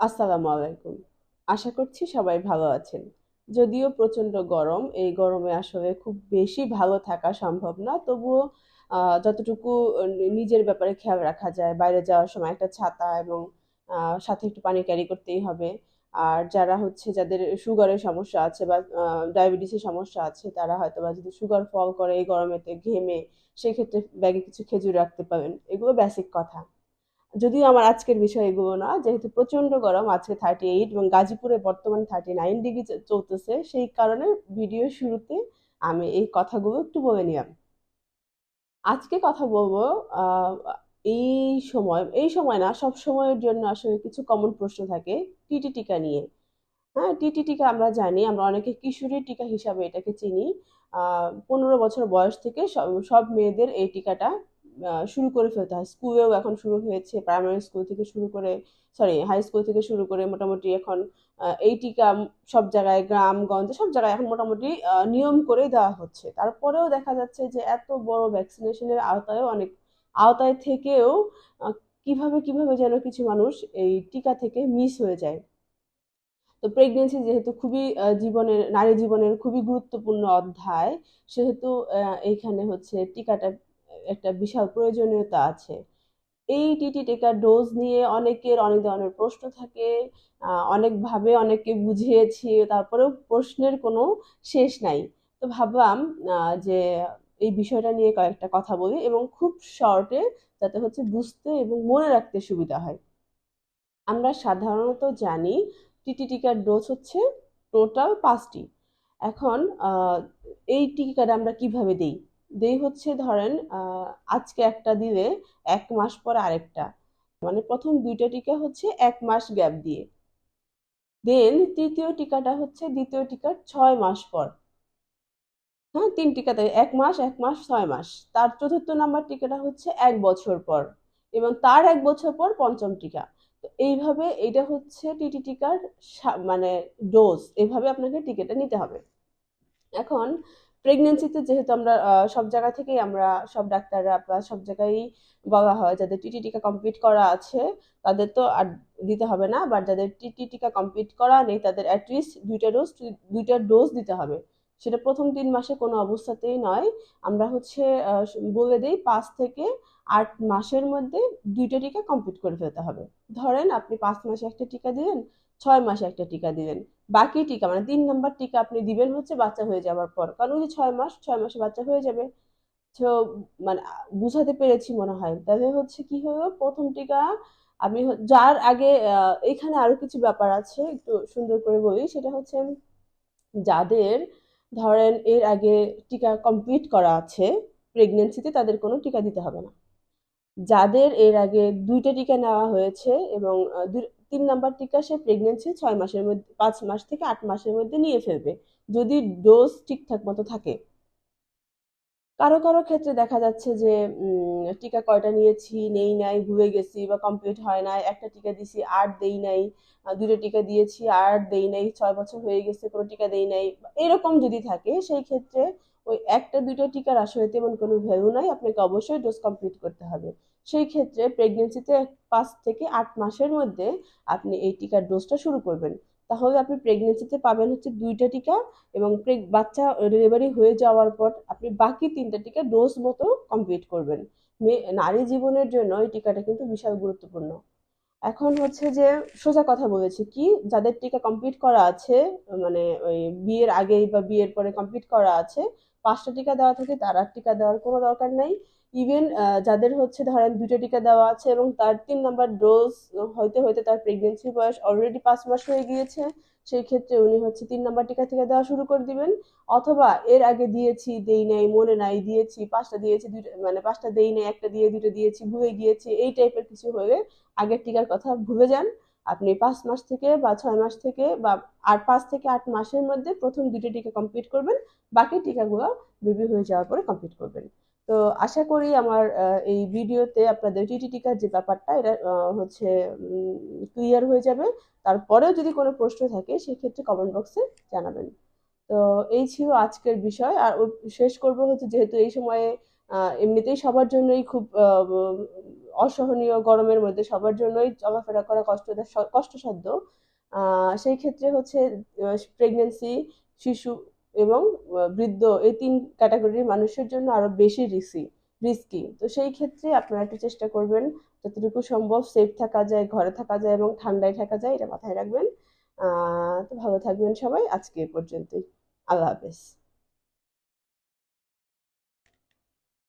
আসসালামু আলাইকুম। আশা করছি সবাই ভালো আছেন। যদিও প্রচণ্ড গরম, এই গরমে আসলে খুব বেশি ভালো থাকা সম্ভব না। তবুও যতটুকু নিজের ব্যাপারে খেয়াল রাখা যায়, বাইরে যাওয়ার সময় একটা ছাতা এবং সাথে একটু পানি ক্যারি করতেই হবে। আর যারা হচ্ছে যাদের সুগারের সমস্যা আছে বা ডায়াবেটিসের সমস্যা আছে, তারা হয়তো বা যদি সুগার ফল করে এই গরমেতে ঘেমে, সেক্ষেত্রে ব্যাগে কিছু খেজুর রাখতে পারেন। এগুলো বেসিক কথা। যদিও আমার আজকের বিষয় এগুলো না, যেহেতু প্রচণ্ড গরম, আজকে থার্টি এইট এবং গাজীপুরে বর্তমানে থার্টি নাইন ডিগ্রি চলতেছে, সেই কারণে ভিডিও শুরুতে আমি এই কথাগুলো একটু বলে নিলাম। আজকে কথা বলব এই সময় এই সময় না, সব সময়ের জন্য আসলে কিছু কমন প্রশ্ন থাকে, টিটি টিকা নিয়ে। হ্যাঁ টিটি টিকা আমরা জানি, আমরা অনেকে কিশোরী টিকা হিসাবে এটাকে চিনি। পনেরো বছর বয়স থেকে সব সব মেয়েদের এই টিকাটা শুরু করে ফেলতে হয়। স্কুলেও এখন শুরু হয়েছে প্রাইমারি স্কুল থেকে শুরু করে সরি হাই স্কুল থেকে শুরু করে মোটামুটি এখন এই টিকা সব জায়গায় গ্রামগঞ্জে সব জায়গায় এখন মোটামুটি নিয়ম করে দেওয়া হচ্ছে। তারপরেও দেখা যাচ্ছে যে এত বড় ভ্যাকসিনেশনের আওতায়ও অনেক, আওতায় থেকেও কীভাবে কীভাবে যেন কিছু মানুষ এই টিকা থেকে মিস হয়ে যায়। তো প্রেগনেন্সি যেহেতু খুবই জীবনের, নারী জীবনের খুবই গুরুত্বপূর্ণ অধ্যায়, সেহেতু এইখানে হচ্ছে টিকাটা একটা বিশাল প্রয়োজনীয়তা আছে। এই টিটি টিকার ডোজ নিয়ে অনেকের অনেক ধরনের প্রশ্ন থাকে অনেকভাবে অনেককে বুঝিয়েছি, তারপরেও প্রশ্নের কোনো শেষ নাই। তো ভাবলাম যে এই বিষয়টা নিয়ে কয়েকটা কথা বলি এবং খুব শর্টে যাতে হচ্ছে বুঝতে এবং মনে রাখতে সুবিধা হয়। আমরা সাধারণত জানি টিটি টিকার ডোজ হচ্ছে টোটাল পাঁচটি। এখন এই টিকাটা আমরা কীভাবে দেই? দেই হচ্ছে ধরেন আজকে একটা দিলে এক মাস পর আরেকটা। মানে প্রথম দুইটা টিকা হচ্ছে এক মাস গ্যাপ দিয়ে। দেন তৃতীয় টিকাটা হচ্ছে দ্বিতীয় টিকার ছয় মাস পর। হ্যাঁ তিন টিকাতে এক মাস এক মাস, ছয় মাস। তার চতুর্থ নাম্বার টিকাটা হচ্ছে এক বছর পর। এবং তার এক বছর পর পঞ্চম টিকা। তো এইভাবে এটা হচ্ছে টিটি টিকার মানে ডোজ এভাবে আপনাকে টিকাটা নিতে হবে। এখন প্রেগনেন্সিতে যেহেতু আমরা সব জায়গা থেকেই আমরা, সব ডাক্তাররা বা সব জায়গায় বলা হয় যাদের টিটি টিকা কমপ্লিট করা আছে, তাদের তো আর দিতে হবে না বাট যাদের টিটি টিকা কমপ্লিট করা নেই, তাদের অ্যাটলিস্ট দুইটা ডোজ দুইটা ডোজ দিতে হবে। সেটা প্রথম তিন মাসে কোনো অবস্থাতেই নয়। আমরা হচ্ছে বলে দিই পাঁচ থেকে আট মাসের মধ্যে দুইটা টিকা কমপ্লিট করে ফেলতে হবে। ধরেন আপনি পাঁচ মাসে একটা টিকা দিলেন ছয় মাসে একটা টিকা দিলেন। বাকি টিকা মানে তিন নাম্বার টিকা আপনি দিবেন হচ্ছে বাচ্চা হয়ে যাওয়ার পর। কারণ ওই যে ছয় মাস, ছয় মাসে বাচ্চা হয়ে যাবে। তো মানে বুঝাতে পেরেছি মনে হয়। তাহলে হচ্ছে কি হলো? প্রথম টিকা আমি যার আগে এখানে আরও কিছু ব্যাপার আছে, একটু সুন্দর করে বলি। সেটা হচ্ছে যাদের ধরেন এর আগে টিকা কমপ্লিট করা আছে প্রেগনেন্সিতে তাদের কোনো টিকা দিতে হবে না। যাদের এর আগে দুইটা টিকা নেওয়া হয়েছে এবং তিন নাম্বার টিকা সে প্রেগনেন্সি ছয় মাসের মধ্যে, পাঁচ মাস থেকে আট মাসের মধ্যে নিয়ে ফেলবে, যদি ডোজ ঠিকঠাক মতো থাকে। কারও কারও ক্ষেত্রে দেখা যাচ্ছে যে টিকা কয়টা নিয়েছি, নেই নাই, ভুলে গেছি বা কমপ্লিট হয় নাই, একটা টিকা দিছি আর দেই নাই দুটো টিকা দিয়েছি আর দেই নাই, ছয় বছর হয়ে গেছে, কোনো টিকা দেই নাই এরকম যদি থাকে, সেই ক্ষেত্রে ওই একটা দুটো টিকার আসলে তেমন কোনো ভ্যালু নাই, আপনাকে অবশ্যই ডোজ কমপ্লিট করতে হবে। সেই ক্ষেত্রে প্রেগনেন্সিতে পাঁচ থেকে আট মাসের মধ্যে আপনি এই টিকার ডোজটা শুরু করবেন। তাহলে আপনি প্রেগনেন্সিতে পাবেন হচ্ছে দুইটা টিকা এবং বাচ্চা ডেলিভারি হয়ে যাওয়ার পর আপনি বাকি তিনটা টিকা ডোজ মতো কমপ্লিট করবেন। নারী জীবনের জন্য এই টিকাটা কিন্তু বিশাল গুরুত্বপূর্ণ। এখন হচ্ছে যে সোজা কথা বলেছি কি, যাদের টিকা কমপ্লিট করা আছে মানে ওই বিয়ের আগেই বা বিয়ের পরে কমপ্লিট করা আছে, পাঁচটা টিকা দেওয়া থাকে, তার আর টিকা দেওয়ার কোনো দরকার নাই। ইভেন যাদের হচ্ছে ধরেন দুটো টিকা দেওয়া আছে এবং তার তিন নাম্বার ডোজ হইতে হইতে তার প্রেগনেন্সি বয়স অলরেডি পাঁচ মাস হয়ে গিয়েছে, সেই ক্ষেত্রে উনি হচ্ছে তিন নাম্বার টিকা থেকে দেওয়া শুরু করে দিবেন। অথবা এর আগে দিয়েছি, দেই নাই, মনে নাই, দিয়েছি, পাঁচটা দিয়েছি, দুইটা মানে পাঁচটা দেই নাই, একটা দিয়ে দুটো দিয়েছি, ভুলে গিয়েছি, এই টাইপের কিছু হলে আগের টিকার কথা ভুলে যান। আপনি পাঁচ মাস থেকে বা ছয় মাস থেকে বা আট পাঁচ থেকে আট মাসের মধ্যে প্রথম দুটো টিকা কমপ্লিট করবেন, বাকি টিকাগুলো বেবি হয়ে যাওয়ার পরে কমপ্লিট করবেন। তো আশা করি আমার এই ভিডিওতে আপনাদের টিটি টিকার যে ব্যাপারটা, এটা হচ্ছে ক্লিয়ার হয়ে যাবে। তারপরেও যদি কোনো প্রশ্ন থাকে, সেক্ষেত্রে কমেন্ট বক্সে জানাবেন। তো এই ছিল আজকের বিষয়। আর শেষ করব হচ্ছে যেহেতু এই সময়ে এমনিতেই সবার জন্যই খুব অসহনীয় গরমের মধ্যে সবার জন্যই চলাফেরা করা কষ্ট কষ্টসাধ্য। সেই ক্ষেত্রে হচ্ছে প্রেগনেন্সি শিশু এবং বৃদ্ধ এই তিন ক্যাটাগরির মানুষের জন্য আরও বেশি রিস্কি রিস্কি তো সেই ক্ষেত্রে আপনারা একটু চেষ্টা করবেন যতটুকু সম্ভব সেফ থাকা যায়, ঘরে থাকা যায় এবং ঠান্ডায় থাকা যায়, এটা মাথায় রাখবেন। তো ভালো থাকবেন সবাই। আজকে এ পর্যন্তই। আল্লাহ হাফেজ।